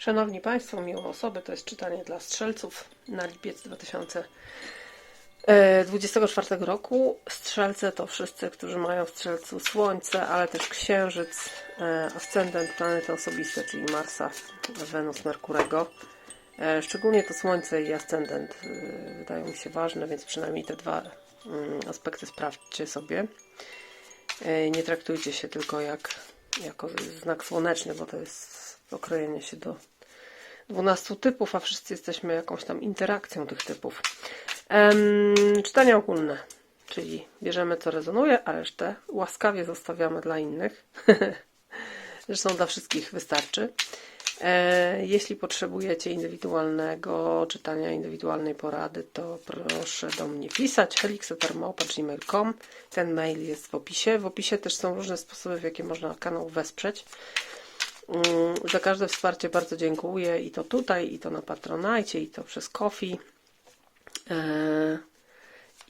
Szanowni Państwo, miłe osoby, to jest czytanie dla strzelców na lipiec 2024 roku. Strzelce to wszyscy, którzy mają w strzelcu Słońce, ale też Księżyc, e, ascendent, planety osobiste, czyli Marsa, Wenus, Merkurego. E, Szczególnie to Słońce i ascendent e, wydają mi się ważne, więc przynajmniej te dwa mm, aspekty sprawdźcie sobie. E, Nie traktujcie się tylko jak jako znak słoneczny, bo to jest okrojenie się do 12 typów, a wszyscy jesteśmy jakąś tam interakcją tych typów. Em, czytania ogólne, czyli bierzemy co rezonuje, a resztę łaskawie zostawiamy dla innych. Zresztą dla wszystkich wystarczy. E, jeśli potrzebujecie indywidualnego czytania, indywidualnej porady, to proszę do mnie pisać helixetermałpa.gmail.com Ten mail jest w opisie. W opisie też są różne sposoby, w jakie można kanał wesprzeć. Mm, Za każde wsparcie bardzo dziękuję i to tutaj, i to na Patronajcie, i to przez Kofi e,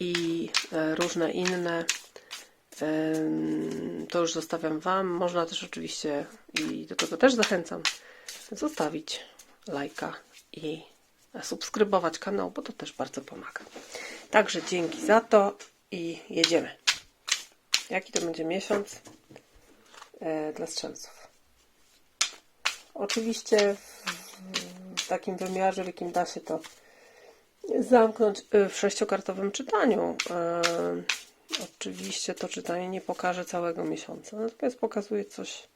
i e, różne inne. Em, To już zostawiam Wam. Można też oczywiście, i do tego też zachęcam, zostawić lajka i subskrybować kanał, bo to też bardzo pomaga. Także dzięki za to i jedziemy. Jaki to będzie miesiąc e, dla strzelców? Oczywiście w, takim wymiarze, w jakim da się to zamknąć y, w sześciokartowym czytaniu. E, Oczywiście to czytanie nie pokaże całego miesiąca, natomiast pokazuje coś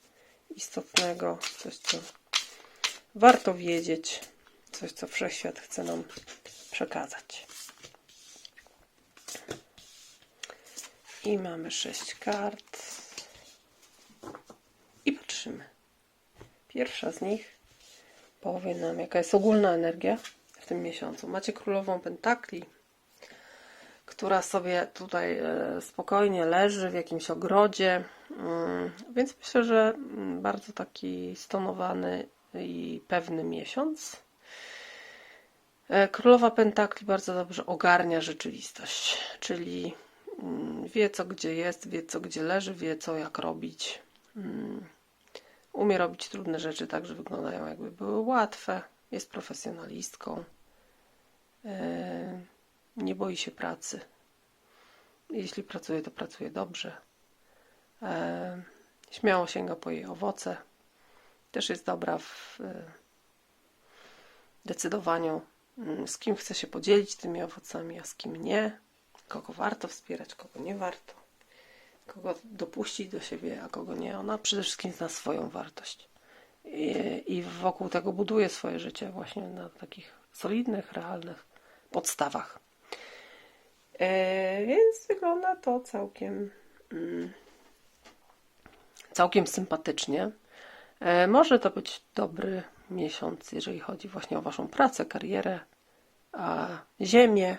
istotnego, coś co warto wiedzieć, coś co wszechświat chce nam przekazać. I mamy sześć kart. I patrzymy. Pierwsza z nich powie nam, jaka jest ogólna energia w tym miesiącu. Macie królową pentakli, która sobie tutaj e, spokojnie leży w jakimś ogrodzie. Mm, Więc myślę, że mm, bardzo taki stonowany i pewny miesiąc. E, Królowa Pentakli bardzo dobrze ogarnia rzeczywistość, czyli mm, wie co gdzie jest, wie co gdzie leży, wie co jak robić. Umie robić trudne rzeczy tak, że wyglądają jakby były łatwe. Jest profesjonalistką. E, Nie boi się pracy. Jeśli pracuje, to pracuje dobrze. E, Śmiało sięga po jej owoce. Też jest dobra w e, decydowaniu, mm, z kim chce się podzielić tymi owocami, a z kim nie. Kogo warto wspierać, kogo nie warto. Kogo dopuścić do siebie, a kogo nie. Ona przede wszystkim zna swoją wartość. I, i wokół tego buduje swoje życie właśnie na takich solidnych, realnych podstawach. E, więc wygląda to całkiem, mm, całkiem sympatycznie. E, może to być dobry miesiąc, jeżeli chodzi właśnie o Waszą pracę, karierę, a ziemię.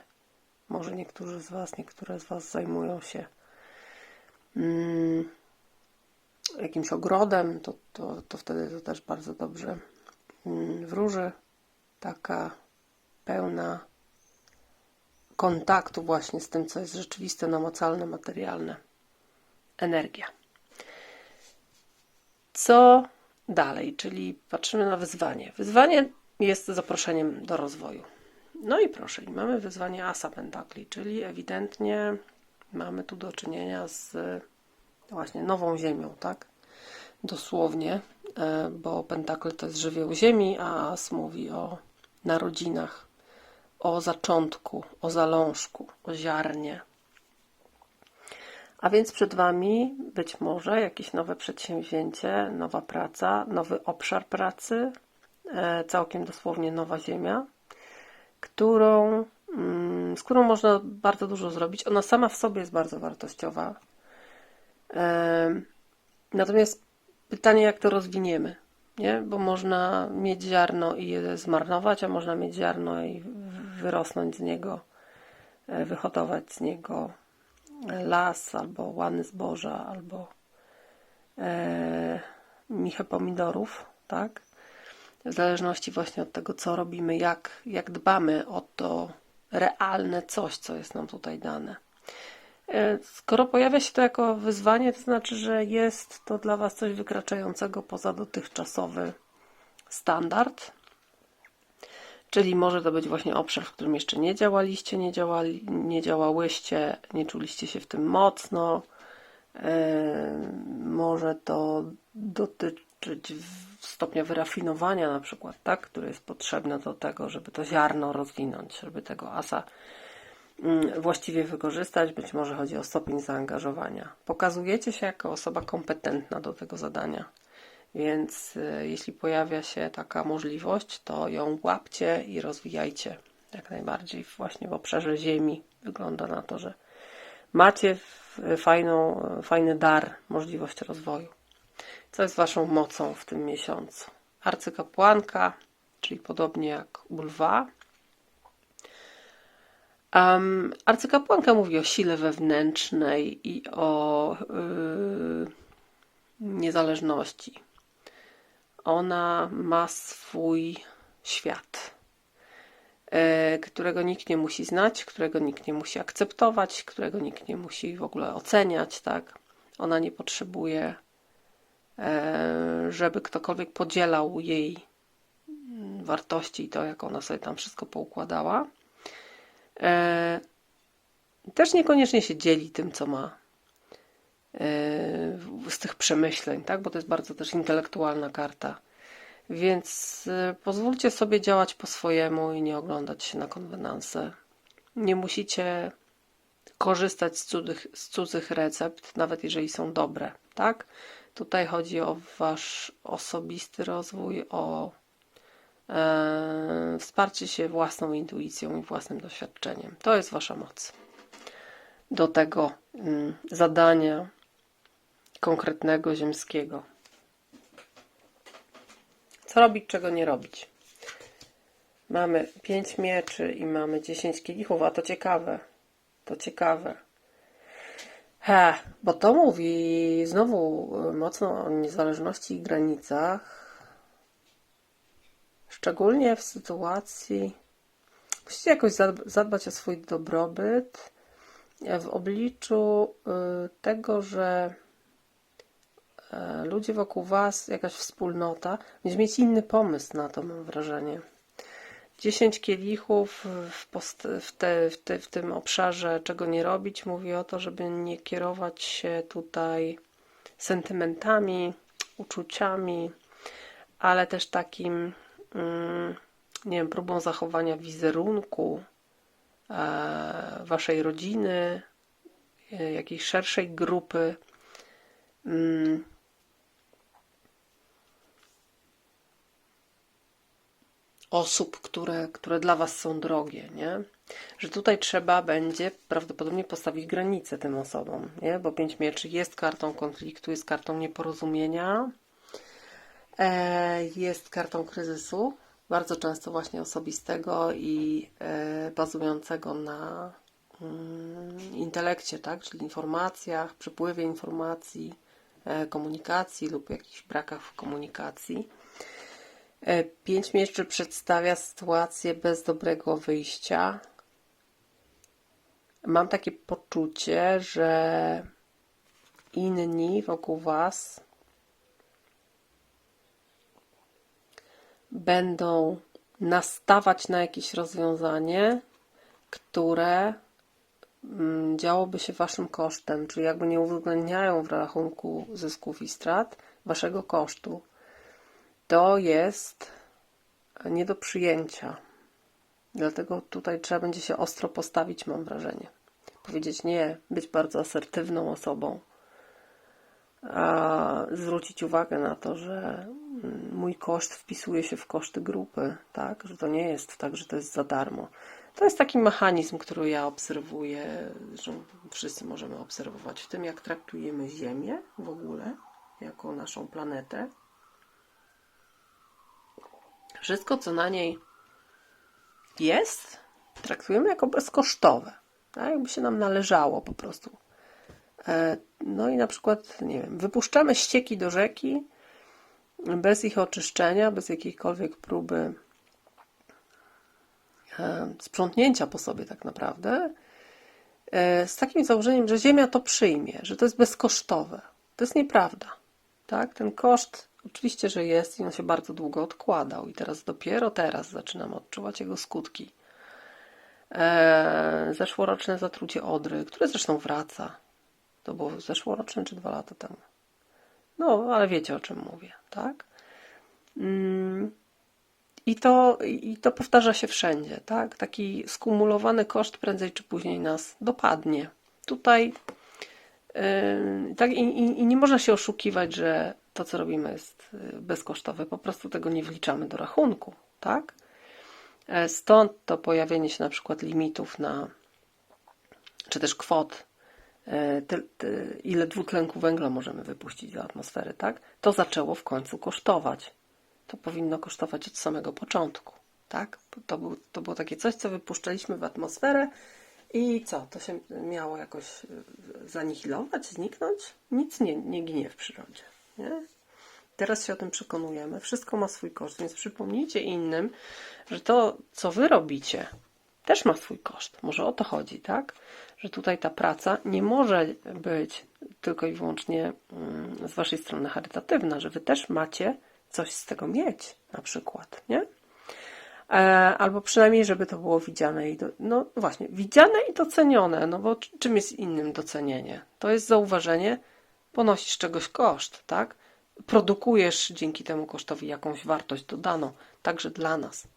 Może niektórzy z Was, niektóre z Was zajmują się jakimś ogrodem, to, to, to wtedy to też bardzo dobrze mm, wróży. Taka pełna kontaktu właśnie z tym, co jest rzeczywiste, namacalne, materialne. Energia. Co dalej? Czyli patrzymy na wyzwanie. Wyzwanie jest zaproszeniem do rozwoju. No i proszę, i mamy wyzwanie Asa Pentakli, czyli ewidentnie mamy tu do czynienia z właśnie nową ziemią, tak? Dosłownie, e, bo Pentakl to jest żywioł ziemi, a As mówi o narodzinach, o zaczątku, o zalążku, o ziarnie. A więc przed Wami być może jakieś nowe przedsięwzięcie, nowa praca, nowy obszar pracy, e, całkiem dosłownie nowa ziemia, którą, z którą można bardzo dużo zrobić. Ona sama w sobie jest bardzo wartościowa. E, Natomiast pytanie, jak to rozwiniemy, nie? Bo można mieć ziarno i je zmarnować, a można mieć ziarno i wyrosnąć z niego, e, wyhodować z niego las, albo łany zboża, albo e, michę pomidorów, tak? W zależności właśnie od tego, co robimy, jak, jak dbamy o to realne coś, co jest nam tutaj dane. E, Skoro pojawia się to jako wyzwanie, to znaczy, że jest to dla Was coś wykraczającego poza dotychczasowy standard. Czyli może to być właśnie obszar, w którym jeszcze nie działaliście, nie, działali, nie działałyście, nie czuliście się w tym mocno. E, Może to dotyczyć stopnia wyrafinowania na przykład, tak, które jest potrzebne do tego, żeby to ziarno rozwinąć, żeby tego asa mm, właściwie wykorzystać. Być może chodzi o stopień zaangażowania. Pokazujecie się jako osoba kompetentna do tego zadania. Więc y, jeśli pojawia się taka możliwość, to ją łapcie i rozwijajcie jak najbardziej właśnie w obszarze ziemi. Wygląda na to, że macie fajną, fajny dar, możliwość rozwoju. Co jest Waszą mocą w tym miesiącu? Arcykapłanka, czyli podobnie jak u lwa. Um, arcykapłanka mówi o sile wewnętrznej i o yy, niezależności. Ona ma swój świat, e, którego nikt nie musi znać, którego nikt nie musi akceptować, którego nikt nie musi w ogóle oceniać, tak? Ona nie potrzebuje, żeby ktokolwiek podzielał jej mm, wartości i to, jak ona sobie tam wszystko poukładała. E, Też niekoniecznie się dzieli tym, co ma e, z tych przemyśleń, tak? Bo to jest bardzo też intelektualna karta. Więc e, pozwólcie sobie działać po swojemu i nie oglądać się na konwenanse. Nie musicie korzystać z cudzych, z cudzych recept, nawet jeżeli są dobre, tak? Tutaj chodzi o wasz osobisty rozwój, o e, wsparcie się własną intuicją i własnym doświadczeniem. To jest wasza moc do tego mm, zadania konkretnego ziemskiego. Co robić, czego nie robić? Mamy 5 mieczy i mamy 10 kielichów, a to ciekawe. To ciekawe. He, bo to mówi znowu y, mocno o niezależności i granicach. Szczególnie w sytuacji. Musicie jakoś zadb- zadbać o swój dobrobyt w obliczu y, tego, że e, ludzie wokół Was, jakaś wspólnota, będzie mieć inny pomysł na to, mam wrażenie. 10 kielichów w, post- w, te, w, te, w tym obszarze, czego nie robić, mówi o to, żeby nie kierować się tutaj sentymentami, uczuciami, ale też takim, mm, nie wiem, próbą zachowania wizerunku e, Waszej rodziny, e, jakiejś szerszej grupy. Osób, które, które dla Was są drogie, nie? Że tutaj trzeba będzie prawdopodobnie postawić granice tym osobom, nie? Bo pięć mieczy jest kartą konfliktu, jest kartą nieporozumienia, e, jest kartą kryzysu, bardzo często właśnie osobistego i e, bazującego na mm, intelekcie, tak? Czyli informacjach, przepływie informacji, e, komunikacji lub jakichś brakach w komunikacji. E, Pięć mieczy przedstawia sytuację bez dobrego wyjścia. Mam takie poczucie, że inni wokół Was będą nastawać na jakieś rozwiązanie, które mm, działoby się Waszym kosztem, czyli jakby nie uwzględniają w rachunku zysków i strat Waszego kosztu to jest nie do przyjęcia. Dlatego tutaj trzeba będzie się ostro postawić, mam wrażenie. Powiedzieć nie, być bardzo asertywną osobą, a zwrócić uwagę na to, że mm, mój koszt wpisuje się w koszty grupy, tak? Że to nie jest tak, że to jest za darmo. To jest taki mechanizm, który ja obserwuję, że wszyscy możemy obserwować w tym, jak traktujemy Ziemię w ogóle, jako naszą planetę, wszystko, co na niej jest, traktujemy jako bezkosztowe. Tak? Jakby się nam należało po prostu. E, No i na przykład, nie wiem, wypuszczamy ścieki do rzeki bez ich oczyszczenia, bez jakiejkolwiek próby e, sprzątnięcia po sobie tak naprawdę, e, z takim założeniem, że Ziemia to przyjmie, że to jest bezkosztowe. To jest nieprawda. Tak? Ten koszt Oczywiście, że jest i on się bardzo długo odkładał i teraz dopiero teraz zaczynam odczuwać jego skutki. Eee, zeszłoroczne zatrucie odry, które zresztą wraca. To było zeszłoroczne czy dwa lata temu. No, ale wiecie o czym mówię, tak? Mm, I to, I to powtarza się wszędzie, tak? Taki skumulowany koszt prędzej czy później nas dopadnie. Tutaj yy, tak i, i, i nie można się oszukiwać, że to, co robimy, jest yy, bezkosztowe. Po prostu tego nie wliczamy do rachunku, tak? E, Stąd to pojawienie się na przykład limitów na, czy też kwot, e, ty, ty, ile dwutlenku węgla możemy wypuścić do atmosfery, tak? To zaczęło w końcu kosztować. To powinno kosztować od samego początku, tak? To, był, to było takie coś, co wypuszczaliśmy w atmosferę i co? To się miało jakoś e, zanihilować, zniknąć? Nic nie, nie ginie w przyrodzie, nie? Teraz się o tym przekonujemy. Wszystko ma swój koszt, więc przypomnijcie innym, że to, co wy robicie, też ma swój koszt. Może o to chodzi, tak? Że tutaj ta praca nie może być tylko i wyłącznie mm, z waszej strony charytatywna, że wy też macie coś z tego mieć, na przykład, nie? E, Albo przynajmniej, żeby to było widziane i do, no właśnie, widziane i docenione, no bo czym jest innym docenienie? To jest zauważenie, ponosisz czegoś koszt, tak? Produkujesz dzięki temu kosztowi jakąś wartość dodaną, także dla nas.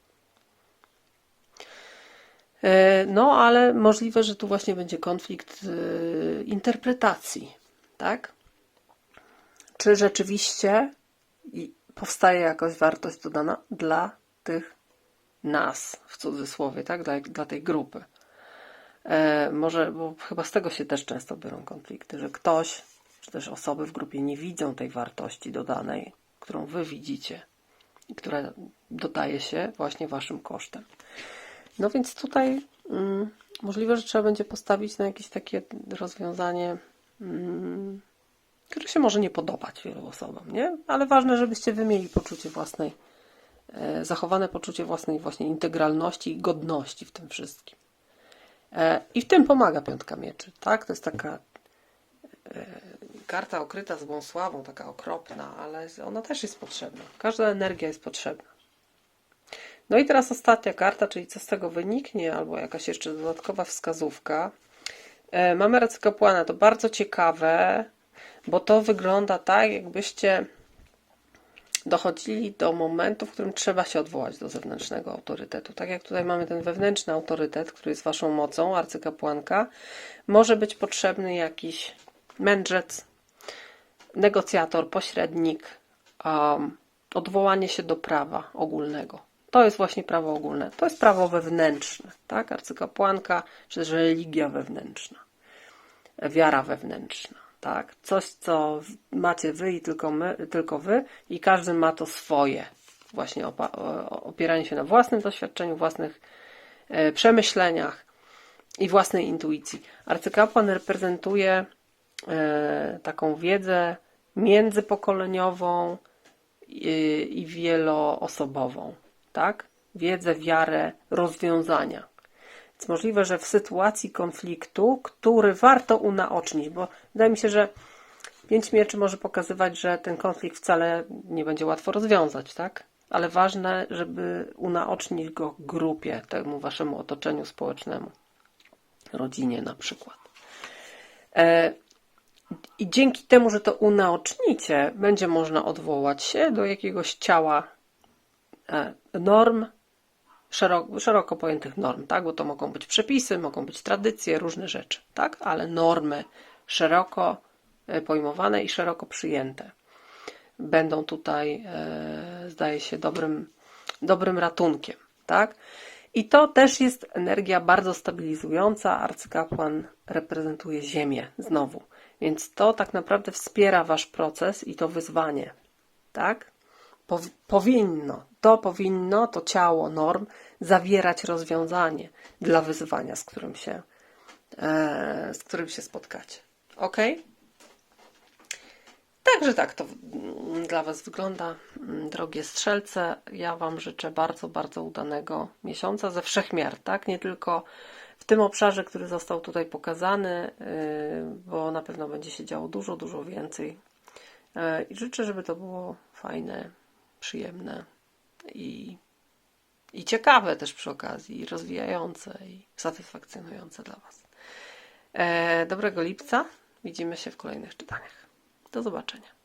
E, No, ale możliwe, że tu właśnie będzie konflikt e, interpretacji, tak? Czy rzeczywiście powstaje jakaś wartość dodana dla tych nas, w cudzysłowie, tak? Dla, dla tej grupy. E, może, bo chyba z tego się też często biorą konflikty, że ktoś, czy też osoby w grupie nie widzą tej wartości dodanej, którą wy widzicie i która dodaje się właśnie waszym kosztem. No więc tutaj mm, możliwe, że trzeba będzie postawić na jakieś takie rozwiązanie, mm, które się może nie podobać wielu osobom, nie? Ale ważne, żebyście wy mieli poczucie własnej, e, zachowane poczucie własnej właśnie integralności i godności w tym wszystkim. E, I w tym pomaga piątka mieczy, tak? To jest taka e, karta okryta złą sławą, taka okropna, ale ona też jest potrzebna. Każda energia jest potrzebna. No i teraz ostatnia karta, czyli co z tego wyniknie, albo jakaś jeszcze dodatkowa wskazówka. E, Mamy rację kapłana, to bardzo ciekawe, bo to wygląda tak, jakbyście dochodzili do momentu, w którym trzeba się odwołać do zewnętrznego autorytetu. Tak jak tutaj mamy ten wewnętrzny autorytet, który jest waszą mocą, arcykapłanka, może być potrzebny jakiś mędrzec, negocjator, pośrednik, um, odwołanie się do prawa ogólnego. To jest właśnie prawo ogólne. To jest prawo wewnętrzne, tak? Arcykapłanka, czy też religia wewnętrzna, wiara wewnętrzna, tak? Coś, co macie wy i tylko my, tylko wy i każdy ma to swoje. Właśnie opieranie się na własnym doświadczeniu, własnych e, przemyśleniach i własnej intuicji. Arcykapłan reprezentuje taką wiedzę międzypokoleniową i, i wieloosobową, tak? Wiedzę, wiarę, rozwiązania. Więc możliwe, że w sytuacji konfliktu, który warto unaocznić, bo wydaje mi się, że pięć mieczy może pokazywać, że ten konflikt wcale nie będzie łatwo rozwiązać, tak? Ale ważne, żeby unaocznić go grupie, temu waszemu otoczeniu społecznemu, rodzinie na przykład. E, i dzięki temu, że to unaocznicie, będzie można odwołać się do jakiegoś ciała e, norm, szeroko, szeroko pojętych norm, tak? Bo to mogą być przepisy, mogą być tradycje, różne rzeczy, tak? Ale normy szeroko e, pojmowane i szeroko przyjęte będą tutaj, e, zdaje się, dobrym, dobrym ratunkiem, tak? I to też jest energia bardzo stabilizująca. Arcykapłan reprezentuje Ziemię znowu. Więc to tak naprawdę wspiera Wasz proces i to wyzwanie. Tak? Pow- powinno, to powinno, to ciało norm zawierać rozwiązanie dla wyzwania, z którym się, e, z którym się spotkacie. Ok? Także tak to mm, dla Was wygląda, mm, drogie strzelce. Ja Wam życzę bardzo, bardzo udanego miesiąca ze wszechmiar, tak? Nie tylko w tym obszarze, który został tutaj pokazany, yy, bo na pewno będzie się działo dużo, dużo więcej. Yy, I życzę, żeby to było fajne, przyjemne i, i ciekawe też przy okazji, i rozwijające i satysfakcjonujące dla Was. E, dobrego lipca. Widzimy się w kolejnych czytaniach. Do zobaczenia.